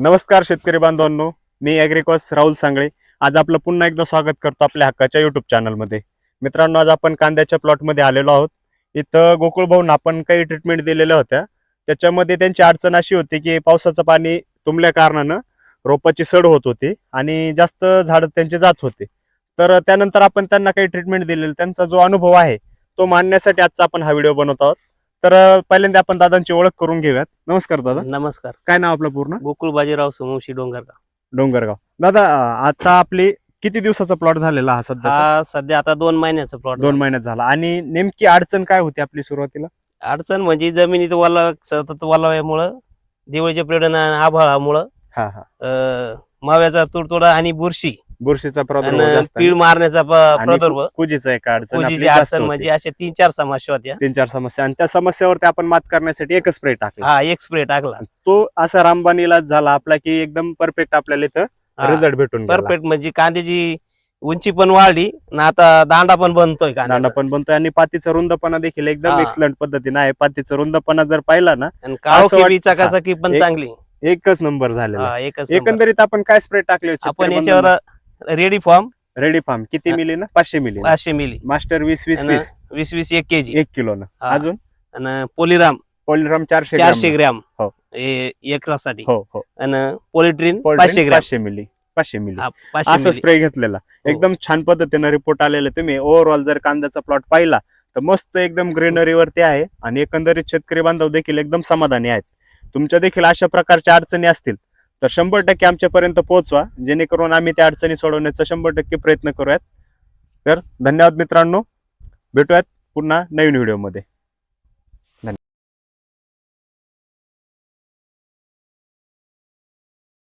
नमस्कार शेतकरी बांधवांनो मी ॲग्रिकॉस राहुल सांगळे. आज आपलं पुन्हा एकदा स्वागत करतो आपल्या हक्काच्या यूट्यूब चॅनलमध्ये मित्रांनो आज आपण कांद्याच्या प्लॉटमध्ये आलेलो आहोत. इथं गोकुळभाऊन आपण काही ट्रीटमेंट दिलेल्या होत्या. त्याच्यामध्ये त्यांची अडचण अशी होती की पावसाचं पाणी तुंबल्या कारणानं रोपाची सड होत होती आणि जास्त झाडं त्यांचे जात होते. तर त्यानंतर आपण त्यांना काही ट्रीटमेंट दिलेली. त्यांचा जो अनुभव आहे तो मांडण्यासाठी आजचा आपण हा व्हिडिओ बनवत आहोत. तर पहिल्यांदा आपण दादांची ओळख करून घेऊयात. नमस्कार दादा. नमस्कार. काय नाव आपलं पूर्ण? गोकुळ बाजीराव सोमवंशी डोंगरगाव. डोंगरगाव. दादा आता आपली किती दिवसाचा प्लॉट झालेला हा सध्या हा सध्या आता दोन महिन्याचा प्लॉट दोन महिन्यात झाला. आणि नेमकी अडचण काय होती आपली सुरुवातीला? अडचण म्हणजे जमिनीत वाला सतत वालाव्यामुळं दिवाळीच्या पिरियड आभाळामुळं हा हा. अं, माव्याचा तुडतुडा आणि बुरशी. बुरशीचा प्रादुर्भाव आणि जास्त पीळ मारण्याचा प- आणि प्रादुर्भाव. कुजीचा एक अडचण आपली पूजीची जास्त अडचण होती. म्हणजे अशा तीन चार समस्या होत्या. तीन चार समस्या. आणि त्या समस्यावरती आपण मात करण्यासाठी एकच स्प्रे टाकला. हा एक स्प्रे टाकला. तो असा रामबाण इलाज झाला आपला की एकदम परफेक्ट आपल्याला इथं रिझल्ट भेटून गेला. परफेक्ट म्हणजे कांद्याची उंची पण वाढली आणि आता दांडा पण बनतोय दांडा कांदा पण बनतोय आणि पातीचा रुंदपणा देखील एकदम हा. एक्सलंट पद्धतीने आहे. पातीचा रुंदपणा जर पाहिला ना आणि वाट- बी चकाचकी पण एक- चांगली. एकच नंबर झालेला हा, एकच. एकंदरीत आपण काय स्प्रे टाकले आपण याच्यावर रेडी फॉर्म? Ready form. किती हा. मिली ना? पाचशे मिली पाचशे मिली. मास्टर वीस वीस आणि वीस. वीस वीस एक केजी. एक किलो ना. हा. अजून? आणि पोलिराम. पॉलिरम चारशे चारशे ग्रॅम. हो. हे एकरासाठी. हो हो. आणि पोलिट्रीन पाचशे ग्रॅम. पाचशे मिली. पाचशे मिली. हा, पाचशे असं मिली. स्प्रे घेतलेला. एकदम छान पद्धतीने रिपोर्ट आलेले तुम्ही. ओव्हरऑल जर कांद्याचा प्लॉट पाहिला तर मस्त एकदम ग्रीनरी वरती आहे. आणि एकंदरीत शेतकरी बांधव देखील एकदम समाधानी आहेत. तुमच्या देखील अशा प्रकारच्या अडचणी असतील तर शंभर टक्के आमच्यापर्यंत पोहोचवा. जेणेकरून आम्ही त्या अडचणी सोडवण्याचा शंभर टक्के प्रयत्न करूयात. तर धन्यवाद मित्रांनो. भेटूयात पुन्हा नवीन व्हिडिओमध्ये.